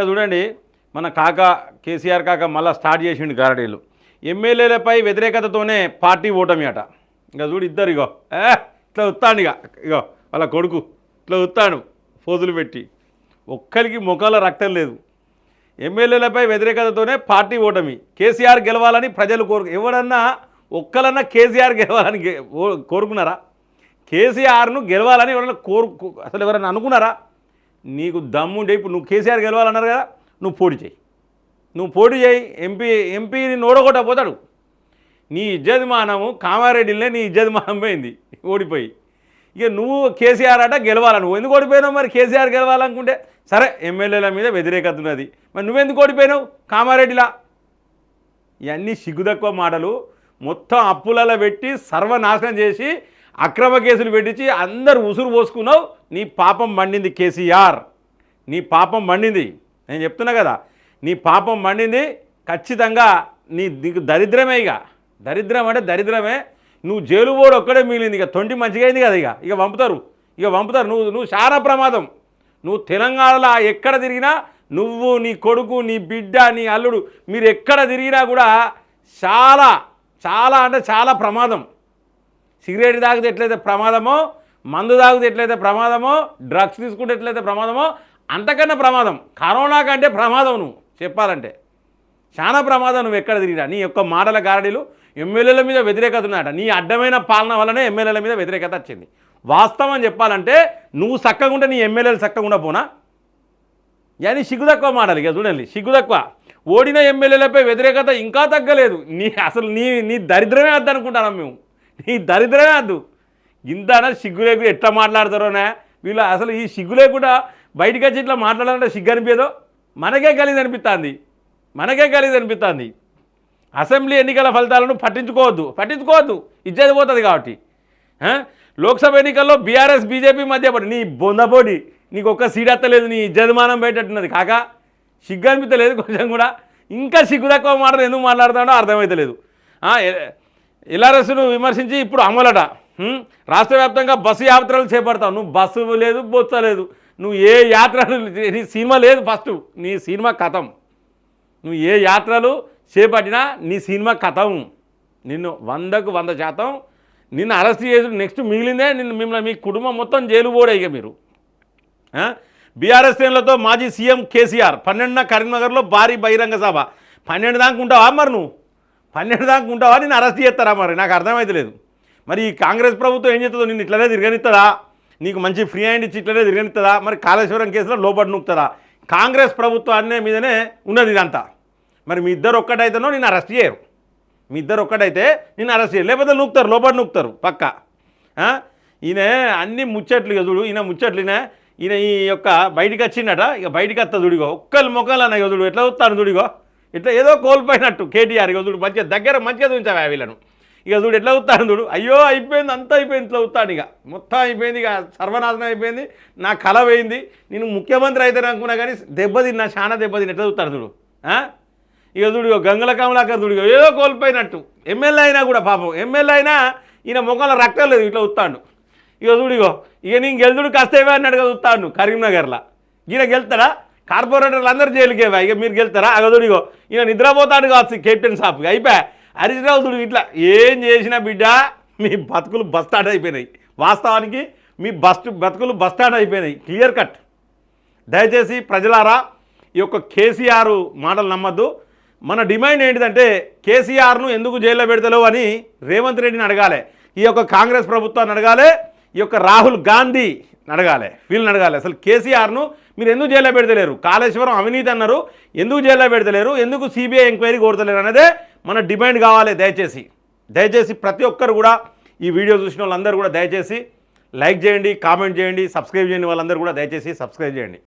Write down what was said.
ఇక చూడండి మన కాక కేసీఆర్ కాక మళ్ళీ స్టార్ట్ చేసిండు గారడీలు. ఎమ్మెల్యేలపై వ్యతిరేకతతోనే పార్టీ ఓటమి అట. ఇక చూడు ఇద్దరు ఇగో. ఏ ఇట్లా వస్తాడు ఇక ఇగో వాళ్ళ కొడుకు ఇట్లా వస్తాడు ఫోజులు పెట్టి. ఒక్కరికి ముఖాల రక్తం లేదు. ఎమ్మెల్యేలపై వ్యతిరేకతతోనే పార్టీ ఓటమి. కేసీఆర్ గెలవాలని ప్రజలు కోరు ఎవరన్నా ఒక్కలన్నా కేసీఆర్ గెలవాలని కోరుకున్నారా? కేసీఆర్ను గెలవాలని ఎవరైనా కోరు అసలు ఎవరైనా అనుకున్నారా? నీకు దమ్ముండే ఇప్పుడు నువ్వు కేసీఆర్ గెలవాలన్నారు కదా నువ్వు పోటీ చేయి. నువ్వు పోటీ చేయి ఎంపీ ఎంపీని నోడగొట్టపోతాడు నీ ఇజ్జతిమానము కామారెడ్డిలే నీ ఇజ్జతిమానం పోయింది ఓడిపోయి. ఇక నువ్వు కేసీఆర్ అట గెలవాలి? నువ్వు ఎందుకు ఓడిపోయినావు మరి కేసీఆర్ గెలవాలనుకుంటే? సరే ఎమ్మెల్యేల మీద వ్యతిరేకత ఉన్నది. మరి నువ్వెందుకు ఓడిపోయినావు? కామారెడ్డిలా? ఇవన్నీ సిగ్గు తక్కువ మాటలు. మొత్తం అప్పులలో పెట్టి సర్వనాశనం చేసి అక్రమ కేసులు పెట్టించి అందరు ఉసురు పోసుకున్నావు. నీ పాపం మండింది కేసీఆర్. నీ పాపం మండింది. నేను చెప్తున్నా కదా నీ పాపం మండింది ఖచ్చితంగా నీ నీకు దరిద్రమే ఇక. దరిద్రం అంటే దరిద్రమే. నువ్వు జైలు పోడు ఒక్కడే మిగిలింది ఇక. తొంటి మంచిగా అయింది కదా ఇక. ఇక పంపుతారు. ఇక పంపుతారు. నువ్వు నువ్వు చాలా ప్రమాదం. నువ్వు తెలంగాణలో ఎక్కడ తిరిగినా నువ్వు నీ కొడుకు నీ బిడ్డ నీ అల్లుడు మీరు ఎక్కడ తిరిగినా కూడా చాలా చాలా అంటే చాలా ప్రమాదం. సిగరెట్ తాగితే ఎట్లయితే ప్రమాదమో మందు తాగితే ఎట్లయితే ప్రమాదమో డ్రగ్స్ తీసుకుంటే ఎట్లయితే ప్రమాదమో అంతకన్నా ప్రమాదం. కరోనా కంటే ప్రమాదం నువ్వు చెప్పాలంటే. చాలా ప్రమాదం నువ్వు ఎక్కడ తిరిగిరా నీ యొక్క మాటల గారడీలు ఎమ్మెల్యేల మీద వ్యతిరేకత ఉన్నాయట నీ అడ్డమైన పాలన వల్లనే ఎమ్మెల్యేల మీద వ్యతిరేకత వచ్చింది. వాస్తవం చెప్పాలంటే నువ్వు చక్కగా నీ ఎమ్మెల్యేలు చక్కకుండా పోనా యాని సిగ్గు తక్కువ మాటలు ఇక చూడండి. సిగ్గు తక్కువ. ఓడిన ఎమ్మెల్యేలపై వ్యతిరేకత ఇంకా తగ్గలేదు. నీ అసలు నీ నీ దరిద్రమే వద్దు అనుకుంటాను మేము. నీ దరిద్రమే వద్దు. ఇంత సిగ్గు లేకుండా ఎట్లా మాట్లాడతారోనే వీళ్ళు అసలు ఈ సిగ్గులే కూడా బయటికి వచ్చి ఇట్లా మాట్లాడాలంటే సిగ్గు అనిపించదో? మనకే కలిసి అనిపిస్తుంది మనకే కలిసి అనిపిస్తుంది అసెంబ్లీ ఎన్నికల ఫలితాలను పట్టించుకోవద్దు. పట్టించుకోవద్దు. ఇచ్చేది పోతుంది కాబట్టి. లోక్సభ ఎన్నికల్లో బీఆర్ఎస్ బీజేపీ మధ్య నీ బొందపోడి నీకు ఒక్క సీట్ అత్తలేదు నీ జజమానం బయటట్టున్నది కాక? సిగ్గు అనిపించలేదు కొంచెం కూడా? ఇంకా సిగ్గు తక్కువ మాటలు ఎందుకు మాట్లాడుతాడో అర్థమవుతలేదు ఎల్ఆర్ఎస్ను విమర్శించి ఇప్పుడు అమలట. రాష్ట్ర వ్యాప్తంగా బస్సు యాత్రలు చేపడతావు. నువ్వు బస్సు లేదు బొత్స లేదు. నువ్వు ఏ యాత్రలు నీ సినిమా లేదు ఫస్ట్. నీ సినిమా కథం. నువ్వు ఏ యాత్రలు చేపట్టినా నీ సినిమా కథం. నిన్ను వందకు వంద శాతం నిన్ను అరెస్ట్ చేసి నెక్స్ట్ మిగిలిందే నిన్ను మిమ్మల్ని మీ కుటుంబం మొత్తం జైలు పోడే ఇక మీరు. బీఆర్ఎస్ శ్రేణులతో మాజీ సీఎం కేసీఆర్ పన్నెండున కరీంనగర్లో భారీ బహిరంగ సభ. పన్నెండు దాకా ఉంటావా మరి నువ్వు? పన్నెండు దాకా ఉంటావా? నేను అరెస్ట్ చేస్తారా మరి? నాకు అర్థమైతలేదు. మరి ఈ కాంగ్రెస్ ప్రభుత్వం ఏం చేస్తుందో నిన్ను ఇట్లనే తిరగనిస్తుందా నీకు మంచి ఫ్రీ హ్యాండ్ ఇచ్చి ఇట్లనే తిరగనిస్తుందా మరి కాళేశ్వరం కేసులో లోపడి నొక్కుతుందా కాంగ్రెస్ ప్రభుత్వం అనే మీదనే ఉన్నది ఇదంతా. మరి మీ ఇద్దరు ఒక్కటైతేనో నిన్ను అరెస్ట్ చేయరు. మీ ఇద్దరు ఒక్కటైతే నిన్ను అరెస్ట్ చేయరు. లేకపోతే నూకుతారు లోపల నూకుతారు పక్క. ఈయన అన్ని ముచ్చట్లు ఇక చూడు ఈయన ముచ్చట్లునే ఈయన ఈ యొక్క బయటికి వచ్చిండట ఇక బయటికి వస్తా దుడిగో ఒక్కళ్ళు మొక్కలు అన్న చూడు ఎట్లా వస్తాను దుడిగో ఇట్లా ఏదో కోల్పోయినట్టు కేటీఆర్ ఇక చూడు మంచిగా దగ్గర మంచిగా చూపించావా వీళ్ళను. ఇక చూడు ఎట్లా అవుతాడు చూడు. అయ్యో అయిపోయింది అంతా అయిపోయింది ఇట్లా అవుతాడు ఇక. మొత్తం అయిపోయింది ఇక సర్వనాశనం అయిపోయింది. నా కళ పోయింది. నేను ముఖ్యమంత్రి అయితే అనుకున్నా కానీ దెబ్బతిన్నా చాలా దెబ్బతిని ఎట్లా చూస్తాడు చూడు. ఇక చూడు గంగల కమలాకర్ చూడు ఏదో కోల్పోయినట్టు. ఎమ్మెల్యే అయినా కూడా పాపం. ఎమ్మెల్యే అయినా ఈయన ముఖంలో రక్తం లేదు ఇట్లా వస్తాడు ఇక చూడు ఇగో ఇక నేను గెలుతుడు కష్టమే అన్నట్టుగా చూస్తాడు కరీంనగర్లో. ఈయన గెలుతాడా? కార్పొరేటర్లు అందరూ జైలుకేవా? ఇక మీరు గెలుతారా? అగదుడిగో ఈయన నిద్రపోతాడు కావచ్చు కెప్టెన్ షాప్కి అయిపోయా? హరీశ్రావు చూడు ఇట్లా ఏం చేసినా బిడ్డ మీ బతుకులు బస్టార్ట్ అయిపోయినాయి. వాస్తవానికి మీ బస్ బతుకులు బస్టార్ట్ అయిపోయినాయి. Clear cut. దయచేసి ప్రజలారా ఈ యొక్క కేసీఆర్ మాటలు నమ్మద్దు. మన డిమాండ్ ఏంటిదంటే కేసీఆర్ను ఎందుకు జైల్లో పెడతలేవు అని రేవంత్ రెడ్డిని అడగాలి. ఈ యొక్క కాంగ్రెస్ ప్రభుత్వాన్ని అడగాలి. ఈ యొక్క రాహుల్ గాంధీ అడగాలి. వీళ్ళని అడగాలి. అసలు కేసీఆర్ను మీరు ఎందుకు జైల్లో పెడతలేరు? కాళేశ్వరం అవినీతి అన్నారు. ఎందుకు జైల్లో పెడతలేరు? ఎందుకు సిబిఐ ఎంక్వైరీ కోరతలేరు? అనేదే మన డిమాండ్ కావాలి దయచేసి. దయచేసి ప్రతి ఒక్కరు కూడా ఈ వీడియో చూసిన వాళ్ళందరూ కూడా దయచేసి లైక్ చేయండి కామెంట్ చేయండి సబ్స్క్రైబ్ చేయండి వాళ్ళందరూ కూడా దయచేసి సబ్స్క్రైబ్ చేయండి.